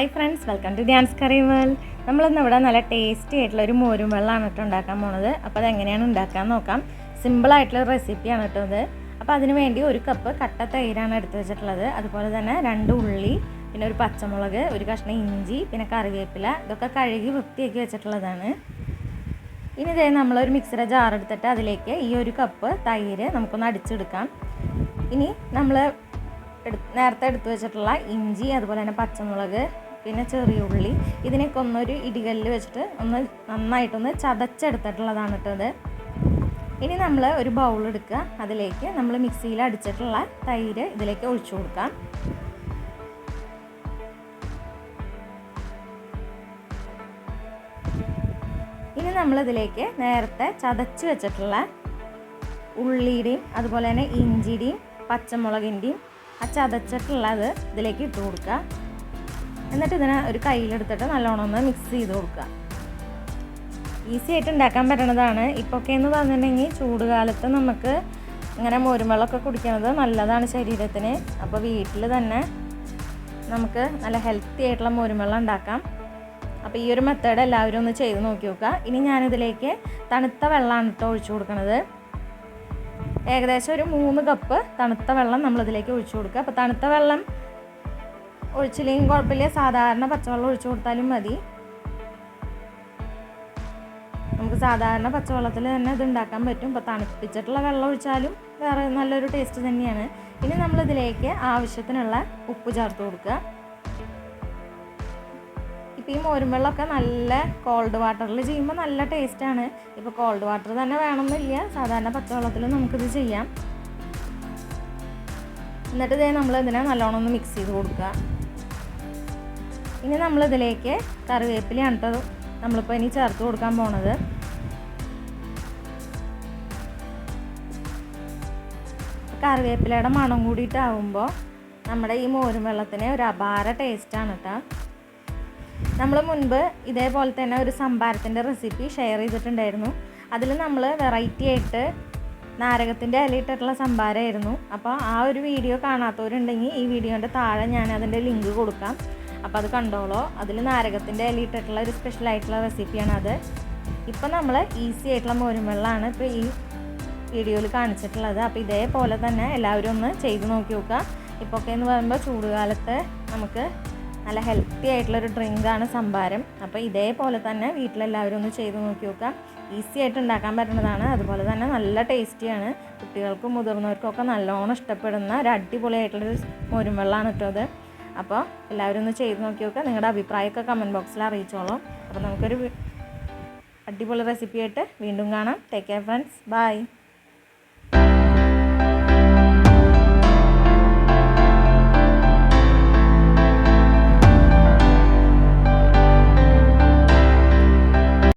Welcome to dance curry world. നമ്മളിന്ന് ഇവിടെ നല്ല ടേസ്റ്റി ആയിട്ടുള്ള ഒരു മോരും വെള്ളമാണ് കേട്ടോ ഉണ്ടാക്കാൻ പോണത്. അപ്പോൾ അതെങ്ങനെയാണ് ഉണ്ടാക്കാൻ നോക്കാം. സിമ്പിൾ ആയിട്ടുള്ള റെസിപ്പിയാണ് കേട്ടോ ഇത്. അപ്പോൾ അതിന് വേണ്ടി ഒരു കപ്പ് കട്ട തൈരാണ് എടുത്തു വെച്ചിട്ടുള്ളത്. അതുപോലെ തന്നെ രണ്ട് ഉള്ളി പിന്നെ ഒരു പച്ചമുളക് ഒരു കഷ്ണം ഇഞ്ചി പിന്നെ കറിവേപ്പില ഇതൊക്കെ കഴുകി വൃത്തിയാക്കി വെച്ചിട്ടുള്ളതാണ്. ഇനി ഇതേ നമ്മളൊരു മിക്സിയുടെ ജാർ എടുത്തിട്ട് അതിലേക്ക് ഈ ഒരു കപ്പ് തൈര് നമുക്കൊന്ന് അടിച്ചെടുക്കാം. ഇനി നമ്മൾ നേരത്തെ എടുത്തു വെച്ചിട്ടുള്ള ഇഞ്ചി അതുപോലെ തന്നെ പച്ചമുളക് പിന്നെ ചെറിയ ഉള്ളി. ഇതിനൊക്കെ ഒന്നൊരു ഇടികല്ല് വെച്ചിട്ട് ഒന്ന് നന്നായിട്ടൊന്ന് ചതച്ചെടുത്തിട്ടുള്ളതാണ് കേട്ടോ ഇനി നമ്മൾ ഒരു ബൗൾ എടുക്കുക. അതിലേക്ക് നമ്മൾ മിക്സിയിൽ അടിച്ചിട്ടുള്ള തൈര് ഇതിലേക്ക് ഒഴിച്ചു കൊടുക്കാം. ഇനി നമ്മളിതിലേക്ക് നേരത്തെ ചതച്ച് വെച്ചിട്ടുള്ള ഉള്ളിയുടെയും അതുപോലെ തന്നെ ഇഞ്ചിയുടെയും പച്ചമുളകിന്റെയും ആ ചതച്ചിട്ടുള്ളത് ഇതിലേക്ക് ഇട്ട് കൊടുക്കുക. എന്നിട്ട് ഇതിനെ ഒരു കയ്യിലെടുത്തിട്ട് നല്ലോണം ഒന്ന് മിക്സ് ചെയ്ത് കൊടുക്കുക. ഈസി ആയിട്ട് ഉണ്ടാക്കാൻ പറ്റണതാണ്. ഇപ്പൊക്കെ എന്ന് പറഞ്ഞിട്ടുണ്ടെങ്കിൽ ചൂടുകാലത്ത് നമുക്ക് ഇങ്ങനെ മോരുംവെള്ളമൊക്കെ കുടിക്കുന്നത് നല്ലതാണ് ശരീരത്തിന്. അപ്പോൾ വീട്ടിൽ തന്നെ നമുക്ക് നല്ല ഹെൽത്തി ആയിട്ടുള്ള മോരുംവെള്ളം ഉണ്ടാക്കാം. അപ്പോൾ ഈ ഒരു മെത്തേഡ് എല്ലാവരും ഒന്ന് ചെയ്ത് നോക്കി നോക്കുക. ഇനി ഞാനിതിലേക്ക് തണുത്ത വെള്ളമാണ് കേട്ടോ ഒഴിച്ചു കൊടുക്കുന്നത് ഏകദേശം ഒരു മൂന്ന് കപ്പ് തണുത്ത വെള്ളം നമ്മളിതിലേക്ക് ഒഴിച്ചു കൊടുക്കുക. അപ്പോൾ തണുത്ത വെള്ളം ഒഴിച്ചില്ലെങ്കിൽ കുഴപ്പമില്ല. സാധാരണ പച്ചവെള്ളം ഒഴിച്ചു കൊടുത്താലും മതി. നമുക്ക് സാധാരണ പച്ചവെള്ളത്തിൽ തന്നെ ഇത് ഉണ്ടാക്കാൻ പറ്റും. ഇപ്പോൾ തണുപ്പിച്ചിട്ടുള്ള വെള്ളം ഒഴിച്ചാലും വേറെ നല്ലൊരു ടേസ്റ്റ് തന്നെയാണ്. ഇനി നമ്മളിതിലേക്ക് ആവശ്യത്തിനുള്ള ഉപ്പ് ചേർത്ത് കൊടുക്കുക. ഇപ്പോൾ ഈ മോരും വെള്ളമൊക്കെ നല്ല കോൾഡ് വാട്ടറിൽ ചെയ്യുമ്പോൾ നല്ല ടേസ്റ്റാണ് ഇപ്പോൾ കോൾഡ് വാട്ടർ തന്നെ വേണമെന്നില്ല. സാധാരണ പച്ചവെള്ളത്തിൽ നമുക്കിത് ചെയ്യാം. എന്നിട്ട് ഇതേ നമ്മൾ ഇതിനെ നല്ലോണം ഒന്ന് മിക്സ് ചെയ്ത് കൊടുക്കുക. ഇനി നമ്മളിതിലേക്ക് കറിവേപ്പിലയാണ് കേട്ടോ നമ്മളിപ്പോൾ ഇനി ചേർത്ത് കൊടുക്കാൻ പോണത്. കറിവേപ്പിലയുടെ മണം കൂടിയിട്ടാവുമ്പോൾ നമ്മുടെ ഈ മോരും വെള്ളത്തിന് ഒരു അപാര ടേസ്റ്റാണ് കേട്ടോ നമ്മൾ മുൻപ് ഇതേപോലെ തന്നെ ഒരു സംഭാരത്തിന്റെ റെസിപ്പി ഷെയർ ചെയ്തിട്ടുണ്ടായിരുന്നു. അതിൽ നമ്മൾ വെറൈറ്റി ആയിട്ട് നാരകത്തിന്റെ ഇലയിട്ടിട്ടുള്ള സംഭാരമായിരുന്നു. അപ്പോൾ ആ ഒരു വീഡിയോ കാണാത്തവരുണ്ടെങ്കിൽ ഈ വീഡിയോന്റെ താഴെ ഞാൻ അതിന്റെ ലിങ്ക് കൊടുക്കാം. അപ്പോൾ അത് കണ്ടോളോ. അതിൽ നാരകത്തിന്റെ ഇലയിട്ടിട്ടുള്ള ഒരു സ്പെഷ്യൽ ആയിട്ടുള്ള റെസിപ്പിയാണ് അത്. ഇപ്പം നമ്മൾ ഈസി ആയിട്ടുള്ള മോരും വെള്ളമാണ് ഇപ്പോൾ ഈ വീഡിയോയിൽ കാണിച്ചിട്ടുള്ളത്. അപ്പോൾ ഇതേപോലെ തന്നെ എല്ലാവരും ഒന്ന് ചെയ്ത് നോക്കി നോക്കുക. ഇപ്പോൾ ഒക്കെ എന്ന് പറയുമ്പോൾ ചൂടുകാലത്ത് നമുക്ക് നല്ല ഹെൽത്തി ആയിട്ടുള്ളൊരു ഡ്രിങ്കാണ് സംഭാരം. അപ്പോൾ ഇതേപോലെ തന്നെ വീട്ടിലെല്ലാവരും ഒന്ന് ചെയ്ത് നോക്കി നോക്കുക. ഈസി ആയിട്ട് ഉണ്ടാക്കാൻ പറ്റുന്നതാണ്. അതുപോലെ തന്നെ നല്ല ടേസ്റ്റിയാണ് കുട്ടികൾക്കും മുതിർന്നവർക്കും ഒക്കെ നല്ലോണം ഇഷ്ടപ്പെടുന്ന ഒരു അടിപൊളിയായിട്ടുള്ളൊരു മോരും വെള്ളമാണ് കേട്ടോ അത്. അപ്പോൾ എല്ലാവരും ഒന്ന് ചെയ്ത് നോക്കി നോക്കുക. നിങ്ങളുടെ അഭിപ്രായമൊക്കെ കമന്റ് ബോക്സിൽ അറിയിച്ചോളൂ. അപ്പോൾ നമുക്കൊരു അടിപൊളി റെസിപ്പി ആയിട്ട് വീണ്ടും കാണാം. Take care friends bye